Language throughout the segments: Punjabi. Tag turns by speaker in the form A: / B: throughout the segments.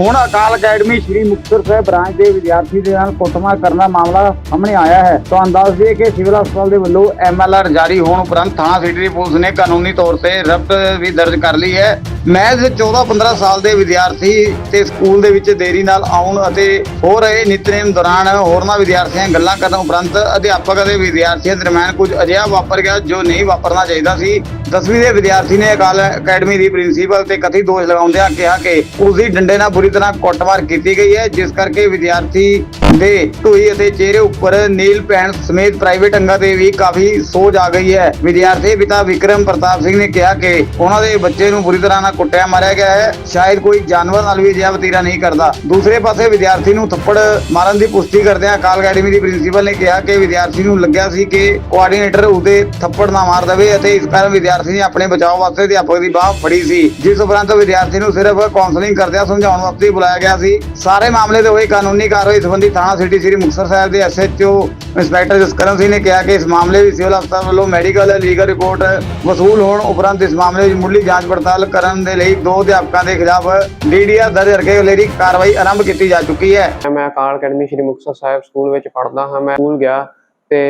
A: ਹੁਣ ਅਕਾਲ ਅਕੈਡਮੀ ਸ਼੍ਰੀ ਮੁਕਤਸਰ ਸਾਹਿਬ ਬ੍ਰਾਂਚ ਦੇ ਵਿਦਿਆਰਥੀ ਦੇ ਨਾਲ ਕੁੱਟਮਾਰ ਕਰਨ ਦਾ ਮਾਮਲਾ ਸਾਹਮਣੇ ਆਇਆ ਹੈ। ਤੁਹਾਨੂੰ ਦੱਸ ਦਈਏ ਕਿ ਸਿਵਲ ਹਸਪਤਾਲ ਦੇ ਵੱਲੋਂ ਐਮਐਲਆਰ ਜਾਰੀ ਹੋਣ ਉਪਰੰਤ ਥਾਣਾ ਸਿਟੀ ਦੀ ਪੁਲਿਸ ਨੇ ਕਾਨੂੰਨੀ ਤੌਰ ਤੇ ਰਫਟ ਵੀ ਦਰਜ ਕਰ ਲਈ ਹੈ। ਮਹਿਜ਼ 14-15 ਸਾਲ ਦੇ ਵਿਦਿਆਰਥੀ ਤੇ ਸਕੂਲ ਦੇ ਵਿੱਚ ਦੇਰੀ ਨਾਲ ਆਉਣ ਅਤੇ ਹੋ ਰਹੇ ਨਿਤਨੇਮ ਦੌਰਾਨ ਹੋਰਨਾਂ ਵਿਦਿਆਰਥੀਆਂ ਗੱਲਾਂ ਕਰਨ ਉਪਰੰਤ ਅਧਿਆਪਕ ਅਤੇ ਵਿਦਿਆਰਥੀਆਂ ਦਰਮਿਆਨ ਕੁਝ ਅਜਿਹਾ ਵਾਪਰ ਗਿਆ ਜੋ ਨਹੀਂ ਵਾਪਰਨਾ ਚਾਹੀਦਾ ਸੀ। ਦਸਵੀਂ ਦੇ ਵਿਦਿਆਰਥੀ ਨੇ ਅਕਾਲ ਅਕੈਡਮੀ ਦੀ ਪ੍ਰਿੰਸੀਪਲ ਤੇ ਕਥਿਤ ਦੋਸ਼ ਲਗਾਉਂਦਿਆਂ ਕਿਹਾ ਕਿ ਉਸ ਦੀ ਡੰਡੇ ਨਾਲ ਬੁਰੀ ਤਰ੍ਹਾਂ ਕੁੱਟਮਾਰ ਕੀਤੀ ਗਈ ਹੈ, ਜਿਸ ਕਰਕੇ ਵਿਦਿਆਰਥੀ ਦੇ ਢੂਈ ਅਤੇ ਚਿਹਰੇ ਉੱਪਰ ਨੀਲ ਪੈਣ ਸਮੇਤ ਪ੍ਰਾਈਵੇਟ ਅੰਗਾਂ ਤੇ ਵੀ ਕਾਫੀ ਸੋਜ ਆ ਗਈ ਹੈ। ਵਿਦਿਆਰਥੀ ਪਿਤਾ ਵਿਕਰਮ ਪ੍ਰਤਾਪ ਸਿੰਘ ਨੇ ਕਿਹਾ ਕਿ ਉਹਨਾਂ ਦੇ ਬੱਚੇ ਨੂੰ ਬੁਰੀ ਤਰ੍ਹਾਂ ਨਾਲ ਕੁੱਟਿਆ, ਮਾਰਿਆ ਗਿਆ ਹੈ। ਸ਼ਾਇਦ ਕੋਈ ਜਾਨਵਰ ਨਾਲ ਵੀ ਅਜਿਹਾ ਵਤੀਰਾ ਨਹੀਂ ਕਰਦਾ। ਦੂਸਰੇ ਪਾਸੇ ਵਿਦਿਆਰਥੀ ਨੂੰ ਥੱਪੜ ਮਾਰਨ ਦੀ ਪੁਸ਼ਟੀ ਕਰਦਿਆਂ ਅਕਾਲ ਅਕੈਡਮੀ ਦੀ ਪ੍ਰਿੰਸੀਪਲ ਨੇ ਕਿਹਾ ਕਿ ਵਿਦਿਆਰਥੀ ਨੂੰ ਲੱਗਿਆ ਸੀ ਕਿ ਕੋਆਰਡੀਨੇਟਰ ਉਹਦੇ ਥੱਪੜ ਨਾ ਮਾਰ ਦੇਵੇ ਅਤੇ ਇਸ ਕਾਰਨ ਵਿਦਿਆਰਥੀ ਨੇ ਆਪਣੇ ਬਚਾਅ ਵਾਸਤੇ ਅਧਿਆਪਕ ਦੀ ਬਾਹ ਫੜੀ ਸੀ। ਜਿਸ ਉਪਰੰਤ ਵਿਦਿਆਰਥੀ ਨੂੰ ਸਿਰਫ ਕਾਉਂਸਲਿੰਗ ਕਰਦਿਆਂ ਸਮਝਾਉਣ ਵਾਸਤੇ ਬੁਲਾਇਆ ਗਿਆ ਸੀ। ਸਾਰੇ ਮਾਮਲੇ ਤੇ ਹੋਏ ਕਾਨੂੰਨੀ ਕਾਰਵਾਈ ਸੰਬੰਧੀ ਥਾਣਾ ਸਿਟੀ ਸ੍ਰੀ ਮੁਕਤਸਰ ਸਾਹਿਬ ਦੇ ਐਸਐਚਓ ਇੰਸਪੈਕਟਰ ਜਸਕਰਨ ਸਿੰਘ ਨੇ ਕਿਹਾ ਕਿ ਇਸ ਮਾਮਲੇ ਵਿੱਚ ਸਿਵਲ ਹਸਪਤਾਲ ਵੱਲੋਂ ਮੈਡੀਕਲ ਲੀਗਲ ਰਿਪੋਰਟ ਵਸੂਲ ਹੋਣ ਉਪਰੰਤ ਇਸ ਮਾਮਲੇ ਵਿੱਚ ਮੁੱਢਲੀ ਜਾਂਚ ਪੜਤਾਲ ਕਰਨ ਦੇ ਲਈ ਦੋ ਅਧਿਆਪਕਾਂ ਦੇ ਖਿਲਾਫ ਡੀਡੀਆਰ ਦਰਜ ਕਰਕੇ ਅਗਲੇਰੀ ਕਾਰਵਾਈ ਆਰੰਭ ਕੀਤੀ ਜਾ ਚੁੱਕੀ ਹੈ।
B: ਮੈਂ ਅਕਾਲ ਅਕੈਡਮੀ ਸ਼੍ਰੀ ਮੁਕਤਸਰ ਸਾਹਿਬ ਸਕੂਲ ਵਿੱਚ ਪੜ੍ਹਦਾ ਹਾਂ। ਮੈਂ ਸਕੂਲ ਗਿਆ ਤੇ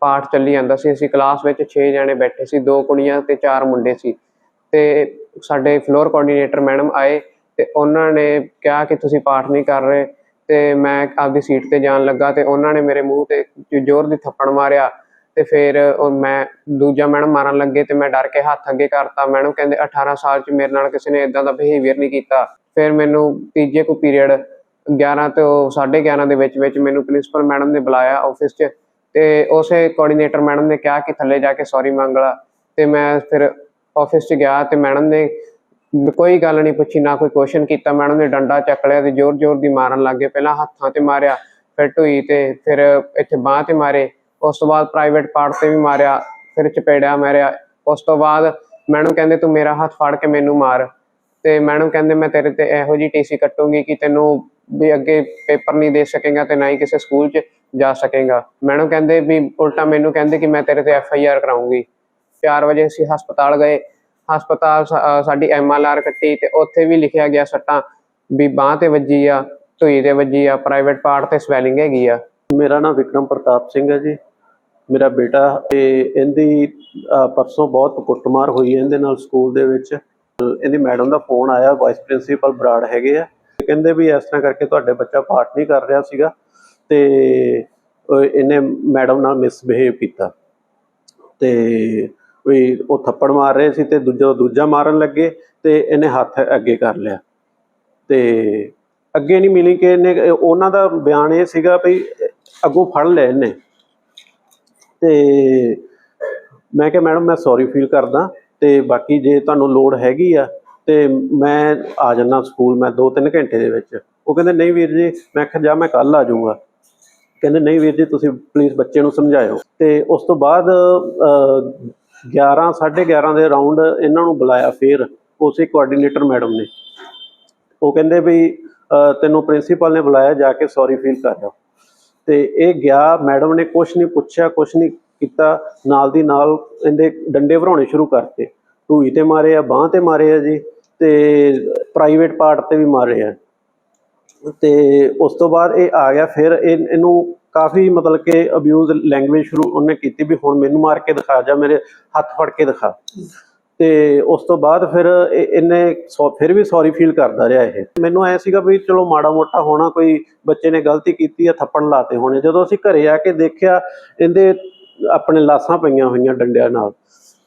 B: ਪਾਠ ਚੱਲੀ ਜਾਂਦਾ ਸੀ। ਅਸੀਂ ਕਲਾਸ ਵਿੱਚ 6 ਜਣੇ ਬੈਠੇ ਸੀ। ਦੋ ਕੁੜੀਆਂ ਤੇ ਚਾਰ ਮੁੰਡੇ ਸੀ। ਤੇ ਸਾਡੇ ਫਲੋਰ ਕੋਆਰਡੀਨੇਟਰ ਮੈਡਮ ਆਏ ਤੇ ਉਹਨਾਂ ਨੇ ਕਿਹਾ ਕਿ ਤੁਸੀਂ ਪਾਠ ਨਹੀਂ ਕਰ ਰਹੇ। ਤੇ ਮੈਂ ਆਪਦੀ ਸੀਟ ਤੇ ਜਾਣ ਲੱਗਾ ਤੇ ਉਹਨਾਂ ਨੇ ਮੇਰੇ ਮੂੰਹ ਤੇ ਜ਼ੋਰ ਦੀ ਥੱਪੜ ਮਾਰਿਆ ਤੇ ਫਿਰ ਉਹ ਮੈਂ ਦੂਜਾ ਮੈਡਮ ਮਾਰਨ ਲੱਗੇ ਤੇ ਮੈਂ ਡਰ ਕੇ ਹੱਥ ਅੱਗੇ ਕਰਤਾ। ਮੈਡਮ ਕਹਿੰਦੇ 18 ਸਾਲ ਚ ਮੇਰੇ ਨਾਲ ਕਿਸੇ ਨੇ ਇਦਾਂ ਦਾ ਬਿਹੇਵੀਅਰ ਨਹੀਂ ਕੀਤਾ। ਫਿਰ ਮੈਨੂੰ ਤੀਜੇ ਕੋ ਪੀਰੀਅਡ 11 ਤੋਂ 11:30 ਦੇ ਵਿੱਚ ਵਿੱਚ ਮੈਨੂੰ ਪ੍ਰਿੰਸੀਪਲ ਮੈਡਮ ਨੇ ਬੁਲਾਇਆ ਆਫਿਸ 'ਚ ਤੇ ਉਸੇ ਕੋਆਰਡੀਨੇਟਰ ਮੈਡਮ ਨੇ ਕਿਹਾ ਕਿ ਥੱਲੇ ਜਾ ਕੇ ਸੌਰੀ ਮੰਗ ਲਾ ਤੇ ਮੈਂ ਫਿਰ ਆਫਿਸ 'ਚ ਗਿਆ ਤੇ ਮੈਡਮ ਨੇ ਕੋਈ ਗੱਲ ਨਹੀਂ ਪੁੱਛੀ, ਨਾ ਕੋਈ ਕੁਐਸਚਨ ਕੀਤਾ ਮੈਡਮ ਨੇ ਡੰਡਾ ਚੱਕ ਲਿਆ ਤੇ ਜ਼ੋਰ-ਜ਼ੋਰ ਦੀ ਮਾਰਨ ਲੱਗ ਗਏ। ਪਹਿਲਾਂ ਹੱਥਾਂ ਤੇ ਮਾਰਿਆ, ਫਿਰ ਢੂਈ ਤੇ ਫਿਰ ਇੱਥੇ ਬਾਹ ਤੇ ਮਾਰੇ, ਉਸ ਤੋਂ ਬਾਅਦ ਪ੍ਰਾਈਵੇਟ ਪਾਰਟ ਤੇ ਵੀ ਮਾਰਿਆ, ਫਿਰ ਚਪੇੜਿਆ ਮਾਰਿਆ। ਉਸ ਤੋਂ ਬਾਅਦ ਮੈਡਮ ਕਹਿੰਦੇ, ਤੂੰ ਮੇਰਾ ਹੱਥ ਫੜ ਕੇ ਮੈਨੂੰ ਮਾਰ। ਤੇ ਮੈਡਮ ਕਹਿੰਦੇ, ਮੈਂ ਤੇਰੇ ਤੇ ਇਹੋ ਜੀ ਟੀਸੀ ਕੱਟੂੰਗੀ ਕਿ ਤੈਨੂੰ ਵੀ ਅੱਗੇ ਪੇਪਰ ਨਹੀਂ ਦੇ ਸਕੇਗਾ ਤੇ ਨਾ ਹੀ ਕਿਸੇ ਸਕੂਲ 'ਚ ਜਾ ਸਕੇਗਾ। ਮੈਡਮ ਕਹਿੰਦੇ ਵੀ, ਉਲਟਾ ਮੈਨੂੰ ਕਹਿੰਦੇ ਕਿ ਮੈਂ ਤੇਰੇ ਤੇ ਐਫ ਆਈ ਆਰ ਕਰਾਉਂਗੀ। 4 ਵਜੇ ਅਸੀਂ ਹਸਪਤਾਲ ਗਏ। ਹਸਪਤਾਲ ਸਾ- ਸਾਡੀ ਐਮ ਆਰ ਆਰ ਕੱਟੀ ਤੇ ਉੱਥੇ ਵੀ ਲਿਖਿਆ ਗਿਆ ਸੱਟਾਂ ਵੀ ਬਾਹ ਤੇ ਵੱਜੀ ਆ, ਧੂਈ ਤੇ ਵੱਜੀ ਆ ਪ੍ਰਾਈਵੇਟ ਪਾਰਟ ਤੇ ਸਵੈਲਿੰਗ ਹੈਗੀ ਆ।
C: ਮੇਰਾ ਨਾਮ ਵਿਕਰਮ ਪ੍ਰਤਾਪ ਸਿੰਘ ਹੈ ਜੀ। ਮੇਰਾ ਬੇਟਾ ਤੇ ਇਹਦੀ ਪਰਸੋਂ ਬਹੁਤ ਕੁੱਟਮਾਰ ਹੋਈ ਹੈ ਇਹਦੇ ਨਾਲ ਸਕੂਲ ਦੇ ਵਿੱਚ। ਇਹਦੀ ਮੈਡਮ ਦਾ ਫੋਨ ਆਇਆ ਵਾਈਸ ਪ੍ਰਿੰਸੀਪਲ ਬਰਾੜ ਹੈਗੇ ਆ। ਕਹਿੰਦੇ ਵੀ ਇਸ ਤਰ੍ਹਾਂ ਕਰਕੇ ਤੁਹਾਡੇ ਬੱਚਾ ਪਾਠ ਨਹੀਂ ਕਰ ਰਿਹਾ ਸੀਗਾ ਤੇ ਇਹਨੇ ਮੈਡਮ ਨਾਲ ਮਿਸਬਿਹੇਵ ਕੀਤਾ। ਤੇ ਵੀ ਉਹ ਥੱਪੜ ਮਾਰ ਰਹੇ ਸੀ ਤੇ ਦੂਜਾ ਦੂਜਾ ਮਾਰਨ ਲੱਗੇ ਤੇ ਇਹਨੇ ਹੱਥ ਅੱਗੇ ਕਰ ਲਿਆ। ਤੇ ਅੱਗੇ ਨਹੀਂ ਮਿਲੀ ਕਿ ਇਹਨੇ, ਉਹਨਾਂ ਦਾ ਬਿਆਨ ਇਹ ਸੀਗਾ ਵੀ ਅੱਗੋਂ ਫੜ ਲਿਆ ਇਹਨੇ। ਤੇ ਮੈਂ ਕਿਹਾ, ਮੈਡਮ, ਮੈਂ ਸੌਰੀ ਫੀਲ ਕਰਦਾ ਤੇ ਬਾਕੀ ਜੇ ਤੁਹਾਨੂੰ ਲੋੜ ਹੈਗੀ ਆ ਤੇ ਮੈਂ ਆ ਜਾਣਾ ਸਕੂਲ, ਮੈਂ 2-3 ਘੰਟੇ ਦੇ ਵਿੱਚ। ਉਹ ਕਹਿੰਦੇ, ਨਹੀਂ ਵੀਰ ਜੀ, ਮੈਂ ਕਿਹਾ, ਜਾ, ਮੈਂ ਕੱਲ ਆ ਜਾਊਂਗਾ। ਕਹਿੰਦੇ, ਨਹੀਂ ਵੀਰ ਜੀ, ਤੁਸੀਂ ਪਲੀਜ਼ ਬੱਚੇ ਨੂੰ ਸਮਝਾਇਓ। ਤੇ ਉਸ ਤੋਂ ਬਾਅਦ 11 11:30 ਦੇ ਅਰਾਊਂਡ ਇਹਨਾਂ ਨੂੰ ਬੁਲਾਇਆ ਫੇਰ, ਉਸੇ ਕੋਆਰਡੀਨੇਟਰ ਮੈਡਮ ਨੇ। ਉਹ ਕਹਿੰਦੇ ਵੀ ਤੈਨੂੰ ਪ੍ਰਿੰਸੀਪਲ ਨੇ ਬੁਲਾਇਆ, ਜਾ ਕੇ ਸੌਰੀ ਫੀਲ ਕਰ ਜਾ। ਤੇ ਇਹ ਗਿਆ ਮੈਡਮ ਨੇ ਕੁਝ ਨਹੀਂ ਪੁੱਛਿਆ ਕੁਝ ਨਹੀਂ ਕੀਤਾ, ਨਾਲ ਦੀ ਨਾਲ ਇਹਦੇ ਡੰਡੇ ਭਰਾਉਣੇ ਸ਼ੁਰੂ ਕਰਤੇ। ਢੂਈ ਤੇ ਮਾਰੇ ਆ, ਬਾਹ ਤੇ ਮਾਰੇ ਆ ਜੀ, ਤੇ ਪ੍ਰਾਈਵੇਟ ਪਾਰਟ ਤੇ ਵੀ ਮਾਰੇ ਆ। ਤੇ ਉਸ ਤੋਂ ਬਾਅਦ ਇਹ ਆ ਗਿਆ, ਫਿਰ ਇਹਨੂੰ ਕਾਫੀ ਮਤਲਬ ਕਿ ਅਬਿਊਜ਼ ਲੈਂਗੁਏਜ ਸ਼ੁਰੂ ਉਹਨੇ ਕੀਤੀ ਵੀ ਹੁਣ ਮੈਨੂੰ ਮਾਰ ਕੇ ਦਿਖਾ, ਜਾ ਮੇਰੇ ਹੱਥ ਫੜ ਕੇ ਦਿਖਾ। ਤੇ ਉਸ ਤੋਂ ਬਾਅਦ ਫਿਰ ਇਹਨੇ ਸੌ- ਫਿਰ ਵੀ ਸੌਰੀ ਫੀਲ ਕਰਦਾ ਰਿਹਾ ਇਹ। ਮੈਨੂੰ ਐ ਸੀਗਾ ਵੀ ਚਲੋ ਮਾੜਾ ਮੋਟਾ ਹੋਣਾ, ਕੋਈ ਬੱਚੇ ਨੇ ਗਲਤੀ ਕੀਤੀ ਆ, ਥੱਪੜ ਲਾਤੇ ਹੋਣੇ। ਜਦੋਂ ਅਸੀਂ ਘਰੇ ਆ ਕੇ ਦੇਖਿਆ, ਇਹਦੇ ਆਪਣੇ ਲਾਸਾਂ ਪਈਆਂ ਹੋਈਆਂ ਡੰਡਿਆਂ ਨਾਲ।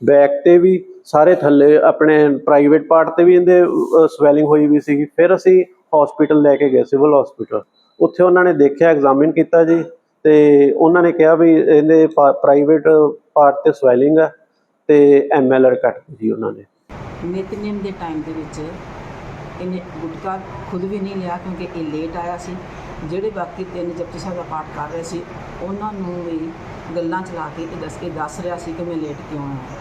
C: ਬੈਕ ਤੇ ਵੀ, ਸਾਰੇ ਥੱਲੇ ਆਪਣੇ ਪ੍ਰਾਈਵੇਟ ਪਾਰਟ ਤੇ ਵੀ ਇਹਦੇ ਸਵੈਲਿੰਗ ਹੋਈ ਵੀ ਸੀਗੀ। ਫਿਰ ਅਸੀਂ ਹਸਪੀਟਲ ਲੈ ਕੇ ਗਏ ਸਿਵਲ ਹਸਪੀਟਲ ਉੱਥੇ ਉਹਨਾਂ ਨੇ ਦੇਖਿਆ ਐਗਜ਼ਾਮਿਨ ਕੀਤਾ ਜੀ ਤੇ ਉਹਨਾਂ ਨੇ ਕਿਹਾ ਵੀ ਇਹਦੇ ਪ੍ਰਾਈਵੇਟ ਪਾਰਟ ਤੇ ਸਵੈਲਿੰਗ ਆ ਤੇ ਐਮਐਲਆਰ ਕੱਟ ਦਿੱਤੀ ਉਹਨਾਂ ਨੇ
D: ਨਿਤਨੇਮ ਦੇ ਟਾਈਮ ਦੇ ਵਿੱਚ ਇਹਨੇ ਗੁਟਕਾ ਖੁਦ ਵੀ ਨਹੀਂ ਲਿਆ ਕਿਉਂਕਿ ਇਹ ਲੇਟ ਆਇਆ ਸੀ। ਜਿਹੜੇ ਬਾਕੀ ਤਿੰਨ ਜਪਜੀ ਸਾਹਿਬ ਦਾ ਪਾਠ ਕਰ ਰਹੇ ਸੀ, ਉਹਨਾਂ ਨੂੰ ਵੀ ਗੱਲਾਂ ਚਲਾ ਕੇ ਇਹ ਦੱਸ ਇਹ ਦੱਸ ਰਿਹਾ ਸੀ ਕਿ ਮੈਂ ਲੇਟ ਕਿਉਂ ਆਇਆ।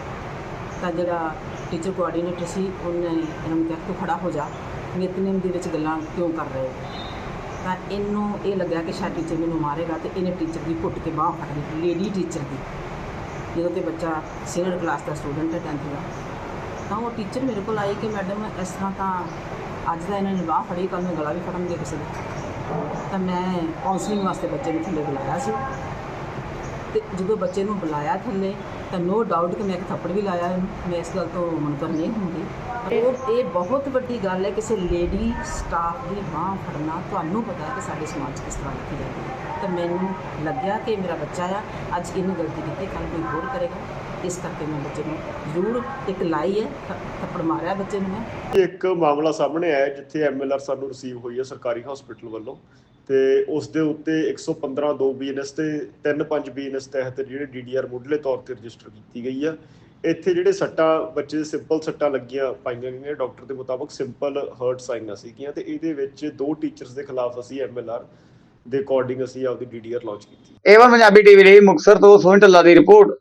D: ਤਾਂ ਜਿਹੜਾ ਟੀਚਰ ਕੋਆਰਡੀਨੇਟਰ ਸੀ, ਉਹਨੇ ਇਹਨਾਂ ਨੂੰ ਕਿਹਾ ਤੂੰ ਖੜਾ ਹੋ ਜਾ। ਨਿਤਨੇਮ ਦੇ ਵਿੱਚ ਗੱਲਾਂ ਕਿਉਂ ਕਰ ਰਹੇ ਹੋ? ਤਾਂ ਇਹਨੂੰ ਇਹ ਲੱਗਿਆ ਕਿ ਸ਼ਾਇਦ ਟੀਚਰ ਮੈਨੂੰ ਮਾਰੇਗਾ ਤੇ ਇਹਨੇ ਟੀਚਰ ਦੀ ਘੁੱਟ ਕੇ ਬਾਹ ਫੜ ਲਈ ਲੇਡੀ ਟੀਚਰ ਦੀ। ਜਦੋਂ ਕਿ ਬੱਚਾ ਸੀਨੀਅਰ ਕਲਾਸ ਦਾ ਸਟੂਡੈਂਟ ਹੈ 10th ਦਾ, ਤਾਂ ਉਹ ਟੀਚਰ ਮੇਰੇ ਕੋਲ ਆਈ ਕਿ ਮੈਡਮ ਇਸ ਤਰ੍ਹਾਂ ਤਾਂ ਅੱਜ ਦਾ ਇਹਨਾਂ ਨੇ ਬਾਹ ਫੜੀ ਕੱਲ ਨੂੰ ਗਲਾ ਵੀ ਫੜਨਗੇ ਕਿਸੇ ਦਾ। ਤਾਂ ਮੈਂ ਕਾਉਂਸਲਿੰਗ ਵਾਸਤੇ ਬੱਚੇ ਨੂੰ ਥੱਲੇ ਬੁਲਾਇਆ ਸੀ। ਤੇ ਜਦੋਂ ਬੱਚੇ ਨੂੰ ਬੁਲਾਇਆ ਥੱਲੇ ਤਾਂ ਨੋ ਡਾਊਟ ਕਿ ਮੈਂ ਇੱਕ ਥੱਪੜ ਵੀ ਲਾਇਆ, ਮੈਂ ਇਸ ਗੱਲ ਤੋਂ ਮੁਨਕਰ ਨਹੀਂ ਹੁੰਦੀ। ਪਰ ਇਹ ਬਹੁਤ ਵੱਡੀ ਗੱਲ ਹੈ, ਕਿਸੇ ਲੇਡੀ ਸਟਾਫ ਦੀ ਬਾਹ ਫੜਨਾ, ਤੁਹਾਨੂੰ ਪਤਾ ਹੈ ਕਿ ਸਾਡੇ ਸਮਾਜ 'ਚ ਕਿਸ ਤਰ੍ਹਾਂ ਰੱਖੀ ਜਾਂਦੀ ਹੈ। ਤਾਂ ਮੈਨੂੰ ਲੱਗਿਆ ਕਿ ਮੇਰਾ ਬੱਚਾ ਆ। ਅੱਜ ਇਹਨੂੰ ਗਲਤੀ ਕੀਤੀ ਕੱਲ ਕੋਈ ਹੋਰ ਕਰੇਗਾ। ਇਸ ਕਰਕੇ ਮੈਂ ਬੱਚੇ ਨੂੰ ਜ਼ਰੂਰ ਇੱਕ ਲਾਈ ਹੈ ਥੱਪੜ ਮਾਰਿਆ ਬੱਚੇ ਨੂੰ ਮੈਂ।
E: ਇੱਕ ਮਾਮਲਾ ਸਾਹਮਣੇ ਆਇਆ ਜਿੱਥੇ ਐਮਐਲਆਰ ਸਾਨੂੰ ਰਿਸੀਵ ਹੋਈ ਹੈ ਸਰਕਾਰੀ ਹਸਪੀਟਲ ਵੱਲੋਂ। ਤੇ ਉਸ ਦੇ ਉੱਤੇ 115 2 ਬੀਐਨਐਸ ਤੇ 35 ਬੀਐਨਐਸ ਤਹਿਤ ਜਿਹੜੇ ਡੀਡੀਆਰ ਮੁੱਢਲੇ ਤੌਰ ਤੇ ਰਜਿਸਟਰ ਕੀਤੀ ਗਈ ਆ। ਇੱਥੇ ਜਿਹੜੇ ਸੱਟਾਂ, ਬੱਚੇ ਦੇ ਸਿੰਪਲ ਸੱਟਾਂ ਲੱਗੀਆਂ ਪਾਈਆਂ ਗਈਆਂ। ਡਾਕਟਰ ਦੇ ਮੁਤਾਬਕ ਸਿੰਪਲ ਹਰਟ ਸਾਈਨਾਂ ਸੀਗੀਆਂ ਤੇ ਇਹਦੇ ਵਿੱਚ ਦੋ ਟੀਚਰਸ ਦੇ ਖਿਲਾਫ ਅਸੀਂ ਐਮਐਲਆਰ ਦੇ ਅਕੋਰਡਿੰਗ ਅਸੀਂ ਆਪਦੀ ਡੀਡੀਆਰ ਲਾਂਚ ਕੀਤੀ।
A: ਏਵਨ ਪੰਜਾਬੀ ਟੀਵੀ ਲਈ ਮੁਕਤਸਰ ਤੋਂ ਸੋਹਣ ਢੱਲਾ ਦੀ ਰਿਪੋਰਟ